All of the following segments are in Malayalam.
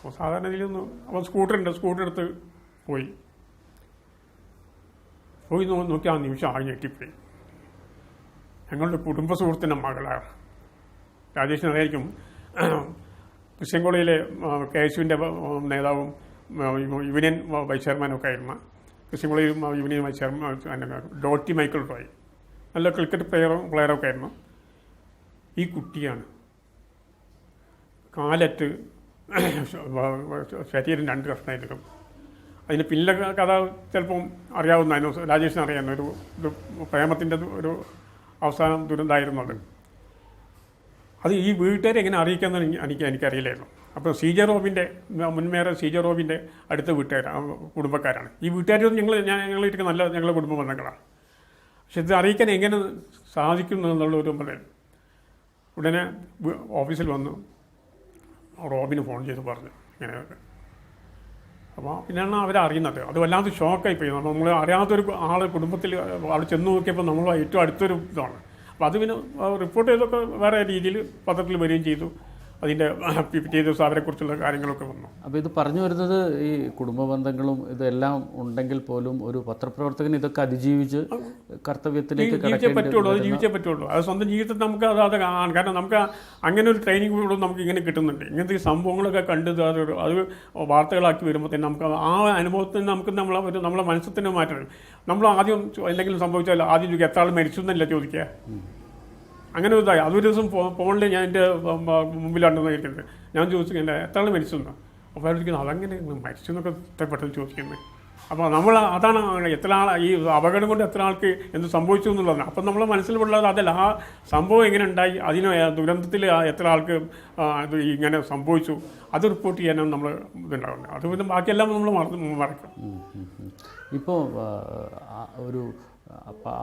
അപ്പോൾ സാധാരണ ഇതിലൊന്ന് അവൻ സ്കൂട്ടറുണ്ട്. സ്കൂട്ടർ എടുത്ത് പോയി പോയി നോക്കി ആ നിമിഷം ആ ഞെട്ടിപ്പോയി. ഞങ്ങളുടെ കുടുംബ സുഹൃത്തിന്റെ മകളാണ് രാജേഷിന് അറിയായിരിക്കും കൃഷ്ണൻകുളയിലെ കെ എസ് യുവിന്റെ നേതാവും യുവനിയൻ യൂണിയൻ വൈസ് ചെയർമാനും ഒക്കെ ആയിരുന്നു. കൃഷ്ണൻകുളയിൽ union vice chairman Dotty Michael Roy. നല്ല ക്രിക്കറ്റ് പ്ലെയറും പ്ലെയറൊക്കെ ആയിരുന്നു. ഈ കുട്ടിയാണ് കാലറ്റ് ശരീരം രണ്ട് കഷ്ണമായിരിക്കും അതിന് പിന്നിലെ കഥ ചിലപ്പം അറിയാവുന്നതിന് രാജേഷിന് അറിയാവുന്ന ഒരു ഒരു പ്രേമത്തിന്റെ ഒരു അവസാനം ദുരന്തമായിരുന്നു അത്. അത് ഈ വീട്ടുകാരെ എങ്ങനെ അറിയിക്കാമെന്ന് എനിക്ക് എനിക്ക് എനിക്കറിയില്ലായിരുന്നു. അപ്പോൾ സി ജെ റോബിന്റെ മുൻമേറെ സി ജെ റോബിന്റെ അടുത്ത വീട്ടുകാരാണ് കുടുംബക്കാരാണ്. ഈ വീട്ടുകാരും ഞങ്ങൾ ഞാൻ ഞങ്ങളിരിക്കുന്ന നല്ല ഞങ്ങളുടെ കുടുംബ ബന്ധങ്ങളാണ്. പക്ഷെ ഇത് അറിയിക്കാൻ എങ്ങനെ സാധിക്കുന്നു എന്നുള്ള ഒരു പറയും ഉടനെ ഓഫീസിൽ വന്നു. റോബിന് ഫോൺ ചെയ്ത് പറഞ്ഞു. ഇങ്ങനെയൊക്കെ. അപ്പോൾ പിന്നെയാണ് അവരറിയുന്നത് അത് വല്ലാതെ ഷോക്കായി പോയി നമ്മൾ അറിയാത്തൊരു ആൾ കുടുംബത്തിൽ അവിടെ ചെന്ന് നോക്കിയപ്പോൾ നമ്മൾ ഏറ്റവും അടുത്തൊരു ഇതാണ്. അപ്പോൾ അത് പിന്നെ റിപ്പോർട്ട് ചെയ്തൊക്കെ വേറെ രീതിയിൽ പത്രത്തിൽ വരികയും ചെയ്തു. അതിന്റെ പിറ്റേ ദിവസം അവരെക്കുറിച്ചുള്ള കാര്യങ്ങളൊക്കെ വന്നു. അപ്പോൾ ഇത് പറഞ്ഞു വരുന്നത് ഈ കുടുംബ ബന്ധങ്ങളും ഇതെല്ലാം ഉണ്ടെങ്കിൽ പോലും ഒരു പത്രപ്രവർത്തകൻ ഇതൊക്കെ അതിജീവിച്ച് കർത്തവ്യത്തിലേക്ക് ജീവിച്ചേ പറ്റുള്ളൂ അത് ജീവിച്ചേ പറ്റുള്ളൂ. അത് സ്വന്തം ജീവിതത്തിൽ നമുക്ക് അത് അത് കാണാൻ കാരണം നമുക്ക് അങ്ങനെ ഒരു ട്രെയിനിങ് കൂടെ നമുക്ക് ഇങ്ങനെ കിട്ടുന്നുണ്ട്. ഇങ്ങനത്തെ ഈ സംഭവങ്ങളൊക്കെ കണ്ട് അത് അത് വാർത്തകളാക്കി വരുമ്പോൾ തന്നെ നമുക്ക് ആ അനുഭവത്തിന് നമുക്ക് നമ്മളെ ഒരു നമ്മളെ മനസ്സിൽ തന്നെ മാറ്റണം നമ്മൾ ആദ്യം എന്തെങ്കിലും സംഭവിച്ചാൽ ആദ്യം ചോദിക്കുക എത്ര ആൾ മരിച്ചു എന്നല്ല ചോദിക്കുക? അങ്ങനെ ഒരു ഇതായി. അതൊരു ദിവസം ഫോണിൽ ഞാൻ എന്റെ മുമ്പിലാണ്ടെന്ന് ഇരിക്കുന്നത് ഞാൻ ചോദിച്ചു എന്റെ എത്ര ആൾ മരിച്ചു എന്ന് അപ്പോൾ അവർ ചോദിക്കുന്നത് അതങ്ങനെ മരിച്ചു എന്നൊക്കെ പെട്ടെന്ന് ചോദിക്കുന്നത് അപ്പോൾ നമ്മൾ അതാണ് എത്ര ആൾ ഈ അപകടം കൊണ്ട് എത്ര ആൾക്ക് എന്ത് സംഭവിച്ചു എന്നുള്ളതാണ്. അപ്പം നമ്മളെ മനസ്സിലുള്ളത് അതല്ല. ആ സംഭവം എങ്ങനെ ഉണ്ടായി അതിന് ദുരന്തത്തിൽ എത്ര ആൾക്ക് ഇത് ഇങ്ങനെ സംഭവിച്ചു അത് റിപ്പോർട്ട് ചെയ്യാനാണ് നമ്മൾ ഇതുണ്ടാകുന്നത് അതുപോലെ ബാക്കിയെല്ലാം നമ്മൾ മറന്ന് മറക്കും. ഇപ്പോൾ ഒരു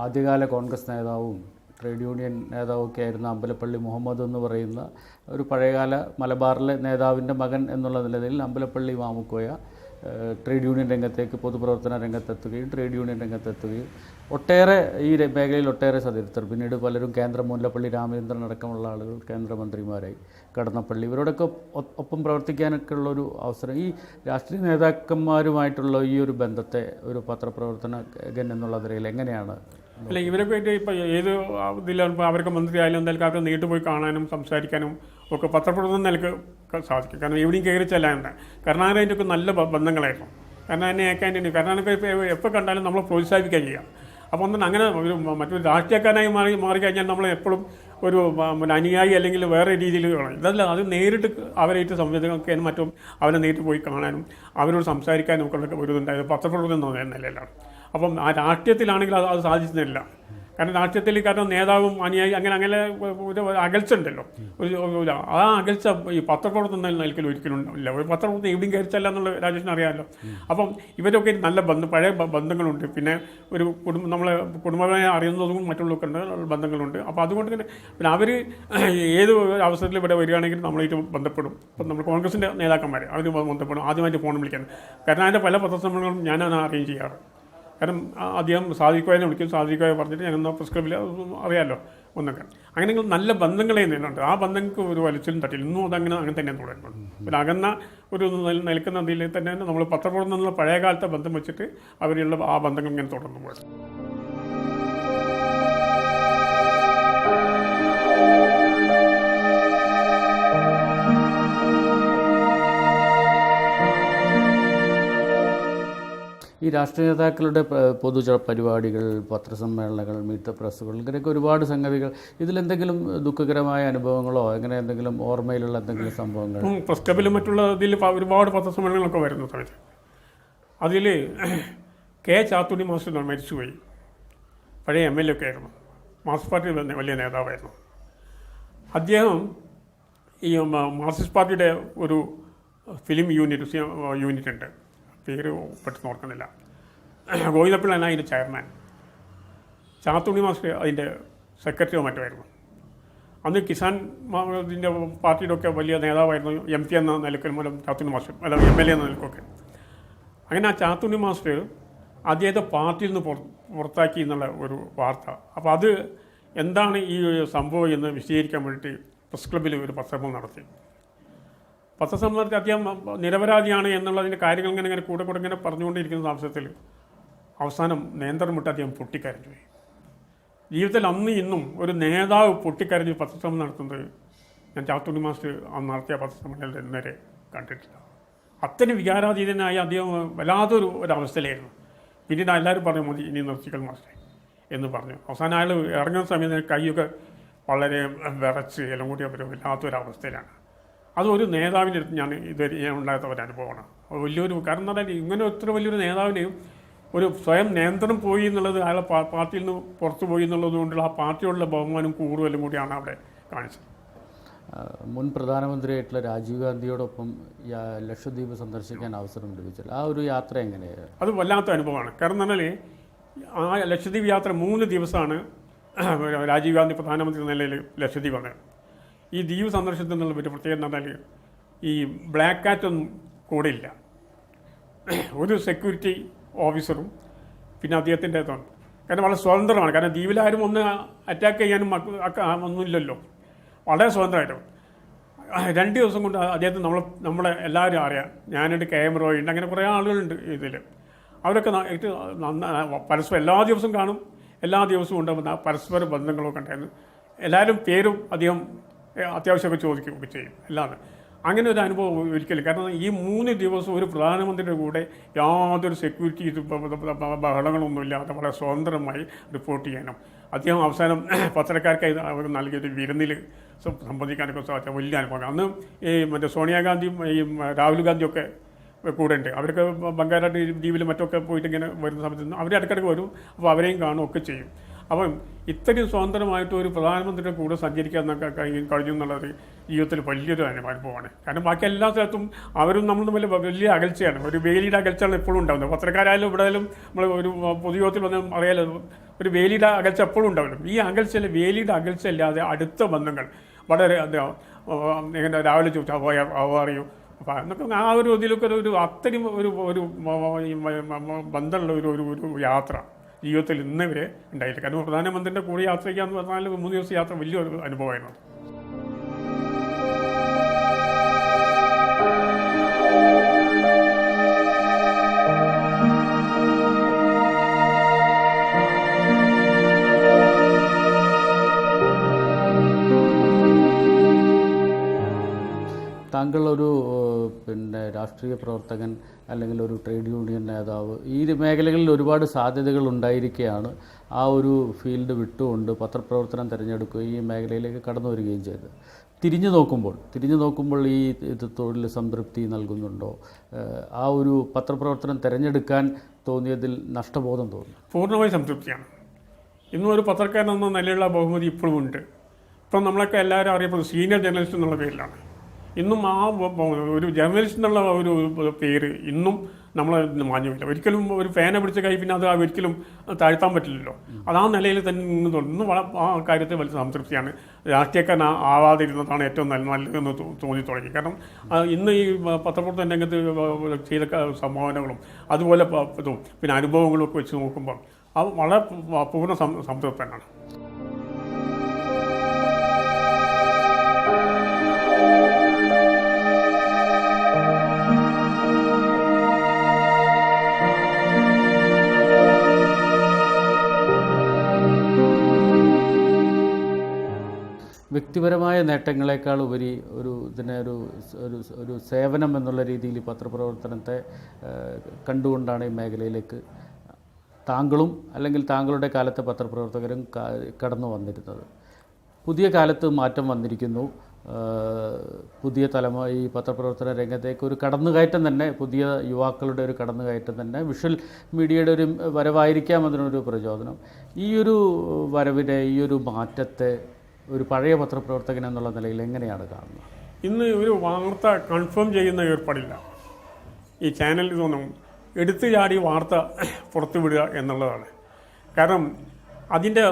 ആദ്യകാല കോൺഗ്രസ് നേതാവും ട്രേഡ് യൂണിയൻ നേതാവൊക്കെ ആയിരുന്ന അമ്പലപ്പള്ളി മുഹമ്മദ് എന്ന് പറയുന്ന ഒരു പഴയകാല മലബാറിലെ നേതാവിന്റെ മകൻ എന്നുള്ള നിലയിൽ അമ്പലപ്പള്ളി മാമുക്കോയ ട്രേഡ് യൂണിയൻ രംഗത്തേക്ക് പൊതുപ്രവർത്തന രംഗത്തെത്തുകയും ട്രേഡ് യൂണിയൻ രംഗത്തെത്തുകയും ഒട്ടേറെ ഈ മേഖലയിൽ ഒട്ടേറെ സതീർത്ഥർ പിന്നീട് പലരും കേന്ദ്ര മുല്ലപ്പള്ളി രാമചന്ദ്രൻ അടക്കമുള്ള ആളുകൾ കേന്ദ്രമന്ത്രിമാരായി കടന്നപ്പള്ളി. ഇവരോടൊക്കെ ഒപ്പം പ്രവർത്തിക്കാനൊക്കെ ഉള്ള ഒരു അവസരം. ഈ രാഷ്ട്രീയ നേതാക്കന്മാരുമായിട്ടുള്ള ഈ ഒരു ബന്ധത്തെ ഒരു പത്രപ്രവർത്തനകൻ എന്നുള്ള നിലയിൽ എങ്ങനെയാണ് അല്ല ഇവരൊക്കെ ആയിട്ട് ഇപ്പം ഏത് ഇതിലാണ് ഇപ്പോൾ അവർക്ക് മന്ത്രി ആയാലും എന്തായാലും അവർക്ക് നേരിട്ട് പോയി കാണാനും സംസാരിക്കാനും ഒക്കെ പത്രപ്രവർത്തനം നിലയ്ക്ക് സാധിക്കും. കാരണം എവിടെയും കയറി ചെല്ലാനുണ്ട് കരുണാകരന്റെ ഒക്കെ നല്ല ബന്ധങ്ങളായിരുന്നു. കരുണാകരനെ ഏക്കാന്റെ കരുണാകരനൊക്കെ ഇപ്പോൾ എപ്പോൾ കണ്ടാലും നമ്മളെ പ്രോത്സാഹിപ്പിക്കുക ചെയ്യാം. അപ്പോൾ ഒന്നും അങ്ങനെ ഒരു മറ്റൊരു രാഷ്ട്രീയക്കാരനായി മാറി മാറിക്കഴിഞ്ഞാൽ നമ്മൾ എപ്പോഴും ഒരു അനുയായി അല്ലെങ്കിൽ വേറെ രീതിയിൽ കാണാം. ഇതല്ല അത് നേരിട്ട് അവരായിട്ട് സംവേദനമൊക്കെ മറ്റും അവരെ നേരിട്ട് പോയി കാണാനും അവരോട് സംസാരിക്കാനും ഒക്കെ ഒരു ഇതുണ്ടായത് പത്രപ്രവർത്തനം എന്ന നിലയിലാണ്. അപ്പം ആ രാഷ്ട്രീയത്തിലാണെങ്കിൽ അത് അത് സാധിച്ചിരുന്നില്ല കാരണം രാഷ്ട്രീയത്തിൽ കാരണം നേതാവും അനുയായി അങ്ങനെ അങ്ങനെ ഒരു അകൽച്ച ഉണ്ടല്ലോ. ഒരു ആ അകൽച്ച ഈ പത്രപ്രവർത്തനം നിൽക്കൽ ഒരിക്കലും ഇല്ല. ഒരു പത്രപ്രവർത്തനം എവിടെയും കയറിച്ചല്ല എന്നുള്ള രാജേഷിന് അറിയാമല്ലോ. അപ്പം ഇവരൊക്കെ നല്ല ബന്ധം പഴയ ബന്ധങ്ങളുണ്ട്. പിന്നെ ഒരു കുടുംബം നമ്മളെ കുടുംബമായി അറിയുന്നതും മറ്റുള്ളവർക്ക് ഉണ്ട് ബന്ധങ്ങളുണ്ട്. അപ്പോൾ അതുകൊണ്ട് തന്നെ പിന്നെ അവർ ഏത് അവസരത്തിൽ ഇവിടെ വരികയാണെങ്കിലും നമ്മളായിട്ട് ബന്ധപ്പെടും. ഇപ്പം നമ്മൾ കോൺഗ്രസിന്റെ നേതാക്കന്മാർ അവർ ബന്ധപ്പെടും. ആദ്യമായിട്ട് ഫോൺ വിളിക്കാൻ. കാരണം അതിന്റെ പല പത്രസമ്മേളനങ്ങളും ഞാനാണ് അറേഞ്ച് ചെയ്യാറ്. കാരണം അദ്ദേഹം സാധിക്കുവാനെ വിളിക്കും. സാധിക്കുവായ പറഞ്ഞിട്ട് ഞങ്ങൾ പ്രിസ്ക്രിപ്റ്റിൽ അറിയാമല്ലോ ഒന്നൊക്കെ. അങ്ങനെയെങ്കിൽ നല്ല ബന്ധങ്ങളെ നിന്നുണ്ട് ആ ബന്ധങ്ങൾക്ക് ഒരു വലിച്ചിലും തട്ടില്ല. ഇന്നും അതങ്ങനെ അങ്ങനെ തന്നെ തുടരുന്നുണ്ട് പിന്നെ അകന്ന ഒരു നിൽ- നിൽക്കുന്ന നിലയിൽ തന്നെ നമ്മൾ പത്രപ്രവർത്തനം എന്നുള്ള പഴയ കാലത്തെ ബന്ധം വെച്ചിട്ട് അവരുള്ള ആ ബന്ധങ്ങൾ ഇങ്ങനെ തുടർന്നു പോയത് ഈ രാഷ്ട്രീയ നേതാക്കളുടെ പൊതു പരിപാടികൾ പത്രസമ്മേളനങ്ങൾ മീറ്റ് പ്രസ്സുകൾ ഇങ്ങനെയൊക്കെ ഒരുപാട് സംഗതികൾ. ഇതിലെന്തെങ്കിലും ദുഃഖകരമായ അനുഭവങ്ങളോ അങ്ങനെ എന്തെങ്കിലും ഓർമ്മയിലുള്ള എന്തെങ്കിലും സംഭവങ്ങൾ? പ്രസ് ക്ലബിലും മറ്റുള്ള ഇതിൽ ഒരുപാട് പത്രസമ്മേളനങ്ങളൊക്കെ വരുന്ന സമയത്ത്. അതിൽ കെ ചാത്തുണി മാസ്റ്റർ മരിച്ചുപോയി. പഴയ എം എൽ എ ഒക്കെ ആയിരുന്നു. മാർക്സിസ്റ്റ് പാർട്ടി വലിയ- നേതാവായിരുന്നു. അദ്ദേഹം ഈ മാർക്സിസ്റ്റ് പാർട്ടിയുടെ ഒരു ഫിലിം യൂണിറ്റ് യൂണിറ്റ് ഉണ്ട്. പേര് പെട്ടെന്ന് ഓർക്കുന്നില്ല. ഗോവിന്ദപ്പിള്ളാണ് അതിന്റെ ചെയർമാൻ. ചാത്തുണി മാസ്റ്റർ അതിന്റെ സെക്രട്ടറിയോ മറ്റുമായിരുന്നു അന്ന് കിസാൻ ഇതിന്റെ പാർട്ടിയുടെ ഒക്കെ വലിയ നേതാവായിരുന്നു എം പി എന്ന നിലയ്ക്ക് മൂലം ചാത്തുണ്ണി മാസ്റ്റർ അല്ല എം എൽ എ എന്ന നിലക്കൊക്കെ. അങ്ങനെ ആ ചാത്തുണ്ണി മാസ്റ്റർ അദ്ദേഹത്തെ പാർട്ടിയിൽ നിന്ന് പുറത്താക്കി എന്നുള്ള ഒരു വാർത്ത. അപ്പോൾ അത് എന്താണ് ഈ സംഭവം എന്ന് വിശദീകരിക്കാൻ വേണ്ടിയിട്ട് പ്രസ് ക്ലബ്ബിൽ ഒരു പത്രസമ്മേളനം നടത്തി. പത്രസമ്മേളനത്തിൽ അദ്ദേഹം നിരപരാധിയാണ് എന്നുള്ളതിന്റെ കാര്യങ്ങൾ ഇങ്ങനെ ഇങ്ങനെ കൂടെ കൂടെ ഇങ്ങനെ പറഞ്ഞുകൊണ്ടിരിക്കുന്ന അവസരത്തിൽ അവസാനം നേന്ത്രം വിട്ട് അദ്ദേഹം പൊട്ടിക്കരഞ്ഞു ജീവിതത്തിൽ അന്ന് ഇന്നും ഒരു നേതാവ് പൊട്ടിക്കരഞ്ഞ് പത്രശ്രമം നടത്തുന്നത് ഞാൻ ചാത്തുണ്ണി മാസ്റ്റർ അന്ന് നടത്തിയ പത്രസമ്മേളനത്തിൽ ഇന്നേരെ കണ്ടിട്ടില്ല. അത്തരം വികാരാതീതനായി അദ്ദേഹം വല്ലാത്തൊരു ഒരവസ്ഥയിലായിരുന്നു. പിന്നീട് എല്ലാവരും പറഞ്ഞു മതി ഇനി നിർത്തിക്കൽ മാസ്റ്റർ എന്ന് പറഞ്ഞു. അവസാനം അയാൾ ഇറങ്ങുന്ന സമയത്ത് കൈയൊക്കെ വളരെ വിറച്ച് എല്ലാം കൂടി ഒരു വല്ലാത്തൊരവസ്ഥയിലാണ്. അതൊരു നേതാവിന്റെ അടുത്ത് ഞാൻ ഇതുവരെ ഞാൻ ഉണ്ടാകാത്ത ഒരു അനുഭവമാണ്. അത് വലിയൊരു കാരണം പറഞ്ഞാൽ ഇങ്ങനെ ഒത്തിരി വലിയൊരു നേതാവിനെയും ഒരു സ്വയം നിയന്ത്രണം പോയി എന്നുള്ളത് അയാളെ പാർട്ടിയിൽ നിന്ന് പുറത്തു പോയി എന്നുള്ളത് കൊണ്ടുള്ള ആ പാർട്ടിയോടുള്ള ബഹുമാനം കൂടുതലും കൂടിയാണ് അവിടെ കാണിച്ചത്. മുൻ പ്രധാനമന്ത്രിയായിട്ടുള്ള രാജീവ് ഗാന്ധിയോടൊപ്പം ലക്ഷദ്വീപ് സന്ദർശിക്കാൻ അവസരം ലഭിച്ചില്ല. ആ ഒരു യാത്ര എങ്ങനെയായിരുന്നു? അത് വല്ലാത്ത അനുഭവമാണ്. കാരണം എന്ന് പറഞ്ഞാൽ ആ ലക്ഷദ്വീപ് യാത്ര മൂന്ന് ദിവസമാണ് രാജീവ് ഗാന്ധി പ്രധാനമന്ത്രി എന്ന നിലയിൽ ലക്ഷദ്വീപ് വന്നത്. ഈ ദ്വീപ് സന്ദർശനത്തിൽ നിന്നുള്ള ഒരു പ്രത്യേകത എന്ന് പറഞ്ഞാൽ ഈ ബ്ലാക്ക് കാറ്റൊന്നും കൂടെ ഇല്ല. ഒരു സെക്യൂരിറ്റി ഓഫീസറും പിന്നെ അദ്ദേഹത്തിന്റെ ഇതാണ് കാരണം വളരെ സ്വതന്ത്രമാണ്. കാരണം ദ്വീപിലാരും ഒന്ന് അറ്റാക്ക് ചെയ്യാനും ഒന്നുമില്ലല്ലോ. വളരെ സ്വതന്ത്രമായിട്ട് രണ്ട് ദിവസം കൊണ്ട് അദ്ദേഹത്തിന് നമ്മൾ നമ്മളെ എല്ലാവരും അറിയാം. ഞാനുണ്ട് ക്യാമറ ഉണ്ട് അങ്ങനെ കുറേ ആളുകളുണ്ട് ഇതിൽ അവരൊക്കെ പരസ്പരം എല്ലാ ദിവസവും കാണും. എല്ലാ ദിവസവും ഉണ്ടാകുന്ന പരസ്പര ബന്ധങ്ങളൊക്കെ ഉണ്ടായിരുന്നു. എല്ലാവരും പേരും അധികം അത്യാവശ്യമൊക്കെ ചോദിക്കുകയൊക്കെ ചെയ്യും. അല്ലാതെ അങ്ങനെ ഒരു അനുഭവം ഒരിക്കലും. കാരണം ഈ മൂന്ന് ദിവസം ഒരു പ്രധാനമന്ത്രിയുടെ കൂടെ യാതൊരു സെക്യൂരിറ്റി ബഹളങ്ങളൊന്നും ഇല്ലാതെ വളരെ സ്വതന്ത്രമായി റിപ്പോർട്ട് ചെയ്യണം അദ്ദേഹം അവസാനം പത്രക്കാർക്കായി അവർ നൽകിയൊരു വിരുന്നിൽ സംബന്ധിക്കാനൊക്കെ സാധിച്ച വലിയ അനുഭവം. അന്ന് ഈ മറ്റേ സോണിയാഗാന്ധിയും ഈ രാഹുൽ ഗാന്ധിയൊക്കെ കൂടെ ഉണ്ട് അവരൊക്കെ ബംഗാരാട്ട് ദ്വീപിൽ മറ്റൊക്കെ പോയിട്ട് ഇങ്ങനെ വരുന്ന സമയത്ത് അവരെ ഇടയ്ക്കിടയ്ക്ക് വരും. അപ്പോൾ അവരെയും കാണുകയൊക്കെ ചെയ്യും. അപ്പം ഇത്രയും സ്വതന്ത്രമായിട്ട് ഒരു പ്രധാനമന്ത്രിയുടെ കൂടെ സഞ്ചരിക്കാൻ കഴിഞ്ഞു എന്നുള്ളത് ജീവിതത്തിൽ വലിയൊരു അനുഭവമാണ്. കാരണം ബാക്കി എല്ലാ സ്ഥലത്തും അവരും നമ്മൾ തമ്മിൽ വലിയ അകൽച്ചയാണ്. ഒരു വേലിയുടെ അകൽച്ചയാണ് എപ്പോഴും ഉണ്ടാകുന്നത് പത്രക്കാരായാലും ഇവിടെ നമ്മൾ ഒരു പൊതുയോഗത്തിൽ വന്ന് അറിയാലോ ഒരു വേലിയുടെ അകൽച്ച എപ്പോഴും ഉണ്ടാവില്ല. ഈ അകൽച്ചയിൽ വേലിയുടെ അകൽച്ച അല്ലാതെ അടുത്ത ബന്ധങ്ങൾ വളരെ എങ്ങനെ രാവിലെ ചോദിച്ചാൽ പോയ അറിയൂ അപ്പം എന്നൊക്കെ ആ ഒരു ഇതിലൊക്കെ ഒരു- അത്രയും ഒരു ഒരു ബന്ധമുള്ള ഒരു ഒരു യാത്ര. ജീവിതത്തിൽ ഇന്നവരെ ഉണ്ടായില്ല. കാരണം പ്രധാനമന്ത്രിന്റെ കൂടെ യാത്ര ചെയ്യാന്ന് പറഞ്ഞാൽ മൂന്ന് ദിവസം യാത്ര വലിയൊരു അനുഭവമായിരുന്നു. രാഷ്ട്രീയ പ്രവർത്തകൻ അല്ലെങ്കിൽ ഒരു ട്രേഡ് യൂണിയൻ നേതാവ് ഈ മേഖലകളിൽ ഒരുപാട് സാധ്യതകൾ ഉണ്ടായിരിക്കുകയാണ് ആ ഒരു ഫീൽഡ് വിട്ടുകൊണ്ട് പത്രപ്രവർത്തനം തിരഞ്ഞെടുക്കുകയും ഈ മേഖലയിലേക്ക് കടന്നു വരികയും ചെയ്തത്. തിരിഞ്ഞു നോക്കുമ്പോൾ തിരിഞ്ഞു നോക്കുമ്പോൾ ഈ ഇത് തൊഴിൽ സംതൃപ്തി നൽകുന്നുണ്ടോ? ആ ഒരു പത്രപ്രവർത്തനം തിരഞ്ഞെടുക്കാൻ തോന്നിയതിൽ നഷ്ടബോധം തോന്നുന്നു. പൂർണമായി സംതൃപ്തിയാണ്. ഇന്നും ഒരു പത്രക്കാരൻ എന്ന നിലയിലുള്ള ബഹുമതി ഇപ്പോഴും ഉണ്ട് ഇപ്പം നമ്മളൊക്കെ എല്ലാവരും അറിയപ്പെടുന്നത് സീനിയർ ജേർണലിസ്റ്റ് എന്നുള്ള പേരിലാണ്. ഇന്നും ആ ഒരു ജേർണലിസ്റ്റ് എന്നുള്ള ഒരു പേര് ഇന്നും നമ്മൾ മാഞ്ഞുമില്ല ഒരിക്കലും ഒരു ഫാനെ പിടിച്ച കൈ പിന്നെ അത് ഒരിക്കലും താഴ്ത്താൻ പറ്റില്ലല്ലോ. അത് ആ നിലയിൽ തന്നെ. ഇന്ന് ആ കാര്യത്തിൽ വലിയ സംതൃപ്തിയാണ്. രാഷ്ട്രീയക്കാരൻ ആവാതിരുന്നതാണ് ഏറ്റവും നല്ല നല്ലതെന്ന് തോന്നി തുടങ്ങി. കാരണം ഇന്ന് ഈ പത്രപ്രവർത്തന രംഗത്ത് ചെയ്ത സംഭാവനകളും അതുപോലെ ഇതും പിന്നെ അനുഭവങ്ങളും ഒക്കെ വെച്ച് നോക്കുമ്പോൾ അത് വളരെ പൂർണ സംതൃപ്തനാണ്. വ്യക്തിപരമായ നേട്ടങ്ങളെക്കാൾ ഉപരി ഒരു ഇതിനെ ഒരു ഒരു ഒരു സേവനം എന്നുള്ള രീതിയിൽ പത്രപ്രവർത്തനത്തെ കണ്ടുകൊണ്ടാണ് ഈ മേഖലയിലേക്ക് താങ്കളും അല്ലെങ്കിൽ താങ്കളുടെ കാലത്തെ പത്രപ്രവർത്തകരും കടന്നു വന്നിരുന്നത്. പുതിയ കാലത്ത് മാറ്റം വന്നിരിക്കുന്നു. പുതിയ തലമുറ ഈ പത്രപ്രവർത്തന രംഗത്തേക്ക് ഒരു കടന്നുകയറ്റം തന്നെ പുതിയ യുവാക്കളുടെ ഒരു കടന്നുകയറ്റം തന്നെ വിഷ്വൽ മീഡിയയുടെ ഒരു വരവായിരിക്കാം അതിനൊരു പ്രചോദനം. ഈ ഒരു വരവിനെ ഈ ഒരു മാറ്റത്തെ ഒരു പഴയ പത്രപ്രവർത്തകൻ എന്നുള്ള നിലയിൽ എങ്ങനെയാണ് കാണുന്നത്? ഇന്ന് ഒരു വാർത്ത കൺഫേം ചെയ്യുന്ന ഏർപ്പാടില്ല. ഈ ചാനലിൽ നിന്നും എടുത്തു ചാടി വാർത്ത പുറത്തുവിടുക എന്നുള്ളതാണ്. കാരണം അതിന്റെ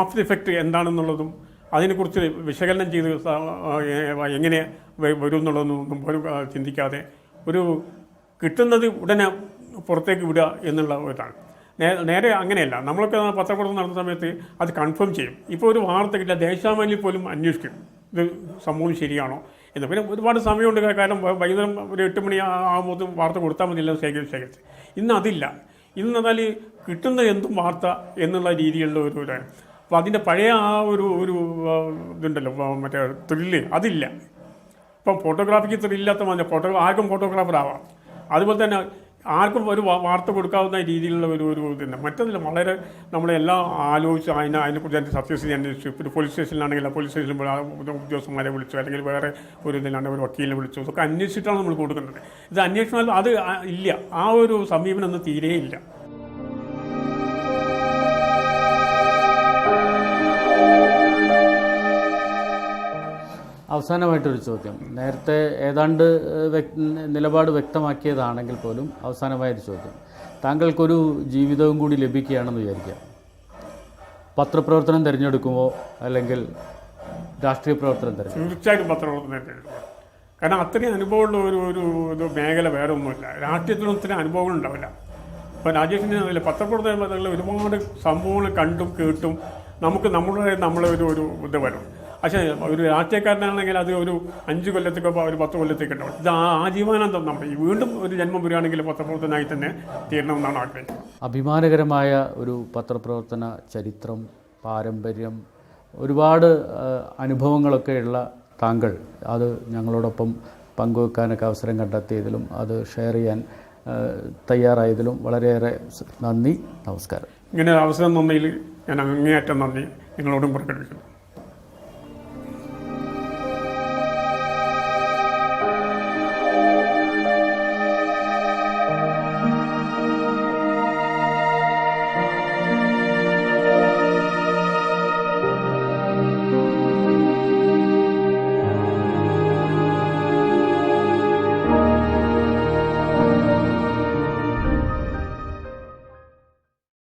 ആഫ്റ്റർ ഇഫക്റ്റ് എന്താണെന്നുള്ളതും അതിനെക്കുറിച്ച് വിശകലനം ചെയ്ത് എങ്ങനെ വരും എന്നുള്ളതൊന്നും പോലും ചിന്തിക്കാതെ ഒരു കിട്ടുന്നത് ഉടനെ പുറത്തേക്ക് വിടുക എന്നുള്ള ഇതാണ് നേരെ അങ്ങനെയല്ല. നമ്മളൊക്കെ പത്രപ്രവർത്തനം നടന്ന സമയത്ത് അത് കൺഫേം ചെയ്യും. ഇപ്പോൾ ഒരു വാർത്ത കിട്ടില്ല ദേശാമാലിൽ പോലും അന്വേഷിക്കും. ഇത് സംഭവം ശരിയാണോ എന്ന്. പിന്നെ ഒരുപാട് സമയമുണ്ട്. കാരണം വൈകുന്നേരം ഒരു എട്ട് മണി ആകുമ്പോൾ വാർത്ത കൊടുത്താൽ മതി എല്ലാം ശേഖരിച്ച് ശേഖരിച്ച്. ഇന്ന് അതില്ല. ഇന്ന് എന്നാൽ കിട്ടുന്ന എന്തും വാർത്ത എന്നുള്ള രീതിയിലുള്ള ഒരു ഇതാണ്. അപ്പോൾ അതിന്റെ പഴയ ആ ഒരു ഒരു ഇതുണ്ടല്ലോ മറ്റേ ത്രില്ല് അതില്ല. ഇപ്പം ഫോട്ടോഗ്രാഫിക്ക് ത്രില്ലാത്ത മതി ഫോട്ടോ ആർക്കും ഫോട്ടോഗ്രാഫർ ആവാം. അതുപോലെ തന്നെ ആർക്കും ഒരു വാർത്ത കൊടുക്കാവുന്ന രീതിയിലുള്ള ഒരു ഒരു ഇതുണ്ട്. മറ്റൊന്നില്ല വളരെ നമ്മളെല്ലാം ആലോചിച്ച് അതിനെ അതിനെക്കുറിച്ച് അതിന്റെ സത്യസ്ഥിതി അന്വേഷിച്ചു ഒരു പോലീസ് സ്റ്റേഷനിലാണെങ്കിൽ പോലീസ് സ്റ്റേഷനിൽ ആ ഉദ്യോഗസ്ഥന്മാരെ വിളിച്ചു. അല്ലെങ്കിൽ വേറെ ഒരു ഇതിലാണ്ട് ഒരു വക്കീലിനെ വിളിച്ചു. അതൊക്കെ അന്വേഷിച്ചിട്ടാണ് നമ്മൾ കൊടുക്കുന്നത്. ഇത് അന്വേഷണം അത് ഇല്ല. ആ ഒരു സമീപനം ഒന്നും തീരെ അവസാനമായിട്ടൊരു ചോദ്യം. നേരത്തെ ഏതാണ്ട് നിലപാട് വ്യക്തമാക്കിയതാണെങ്കിൽ പോലും അവസാനമായൊരു ചോദ്യം. താങ്കൾക്കൊരു ജീവിതവും കൂടി ലഭിക്കുകയാണെന്ന് വിചാരിക്കാം. പത്രപ്രവർത്തനം തിരഞ്ഞെടുക്കുമോ? അല്ലെങ്കിൽ രാഷ്ട്രീയ പ്രവർത്തനം തിരഞ്ഞെടുക്കും തീർച്ചയായിട്ടും പത്രപ്രവർത്തനം തിരഞ്ഞെടുക്കും. കാരണം അത്രയും അനുഭവമുള്ള ഒരു ഒരു മേഖല വേറെ ഒന്നുമില്ല. രാഷ്ട്രീയത്തിനും ഇത്രയും അനുഭവങ്ങൾ ഉണ്ടാവില്ല. ഇപ്പോൾ രാജേഷിന്റെ അതിൽ പത്രപ്രവർത്തനം ഒരുപാട് സംഭവങ്ങൾ കണ്ടും കേട്ടും നമുക്ക് നമ്മുടെ നമ്മളെ ഒരു ഒരു ഇത് വരും. പക്ഷേ ഒരു രാഷ്ട്രീയക്കാരനാണെങ്കിൽ അത് ഒരു അഞ്ച് കൊല്ലത്തേക്കോ ഒരു പത്ത് കൊല്ലത്തേക്ക് ഉണ്ടാവും ഇത് ആ ആജീവനാന്തം നമ്മൾ. വീണ്ടും ഒരു ജന്മം വരികയാണെങ്കിൽ പത്രപ്രവർത്തനമായി തന്നെ തീരണമെന്നാണ് ആഗ്രഹിക്കുന്നത് അഭിമാനകരമായ ഒരു പത്രപ്രവർത്തന ചരിത്രം പാരമ്പര്യം ഒരുപാട് അനുഭവങ്ങളൊക്കെ അനുഭവങ്ങളൊക്കെയുള്ള താങ്കൾ. അത് ഞങ്ങളോടൊപ്പം പങ്കുവെക്കാനൊക്കെ അവസരം കണ്ടെത്തിയതിലും അത് ഷെയർ ചെയ്യാൻ തയ്യാറായതിലും വളരെയേറെ നന്ദി. നമസ്കാരം. ഇങ്ങനെ അവസരം തന്നതിൽ ഞാൻ അങ്ങേയറ്റം നന്ദി. നിങ്ങളോടും പ്രകടിപ്പിക്കുന്നു.